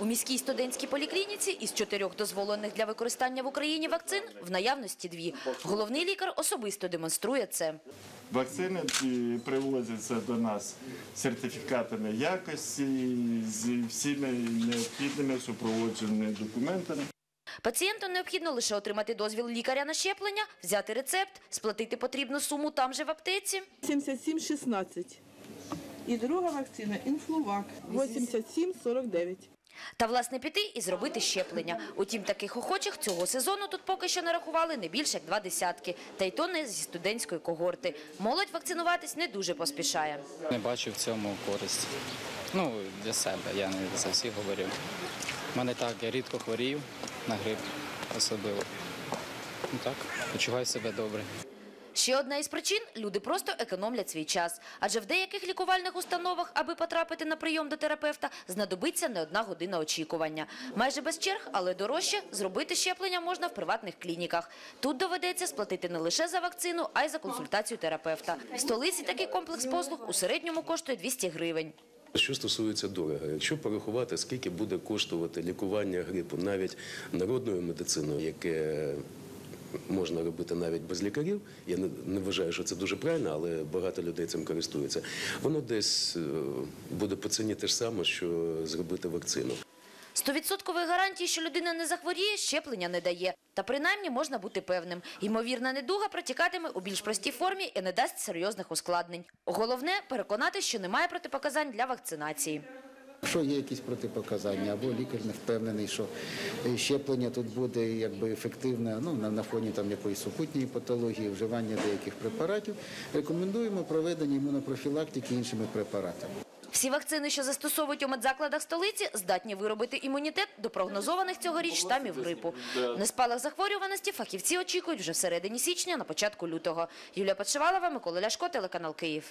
У міській студентській поліклініці із чотирьох дозволених для використання в Україні вакцин в наявності дві. Головний лікар особисто демонструє це. Вакцини привозяться до нас сертифікатами якості з всіми необхідними супроводженими документами. Пацієнту необхідно лише отримати дозвіл лікаря на щеплення, взяти рецепт, сплатити потрібну суму там же в аптеці. 77,16. І друга вакцина інфлувак 87,49. Та, власне, піти і зробити щеплення. Утім, таких охочих цього сезону тут поки що нарахували не більше як два десятки. Та й то не зі студентської когорти. Молодь вакцинуватись не дуже поспішає. Не бачу в цьому користь. Ну, для себе, я не за всіх говорю. У мене так, я рідко хворію на грип особливо. Ну так, почуваю себе добре. Ще одна із причин – люди просто економлять свій час. Адже в деяких лікувальних установах, аби потрапити на прийом до терапевта, знадобиться не одна година очікування. Майже без черг, але дорожче, зробити щеплення можна в приватних клініках. Тут доведеться сплатити не лише за вакцину, а й за консультацію терапевта. В столиці такий комплекс послуг у середньому коштує 200 гривень. Що стосується дорого, якщо порахувати, скільки буде коштувати лікування грипу навіть народною медициною, яке можна робити навіть без лікарів, я не, не вважаю, що це дуже правильно, але багато людей цим користуються. Воно десь е, буде по ціні те ж саме, що зробити вакцину. Стовідсоткової гарантії, що людина не захворіє, щеплення не дає. Та принаймні можна бути певним. Ймовірна недуга протікатиме у більш простій формі і не дасть серйозних ускладнень. Головне – переконати, що немає протипоказань для вакцинації. Якщо є якісь протипоказання, або лікар не впевнений, що щеплення тут буде якби ефективне, ну на, фоні там якоїсь супутньої патології, вживання деяких препаратів, рекомендуємо проведення імунопрофілактики іншими препаратами. Всі вакцини, що застосовують у медзакладах столиці, здатні виробити імунітет до прогнозованих цьогоріч штамів грипу. На спалах захворюваності фахівці очікують вже всередині січня, на початку лютого. Юлія Подшивалова, Микола Ляшко, телеканал Київ.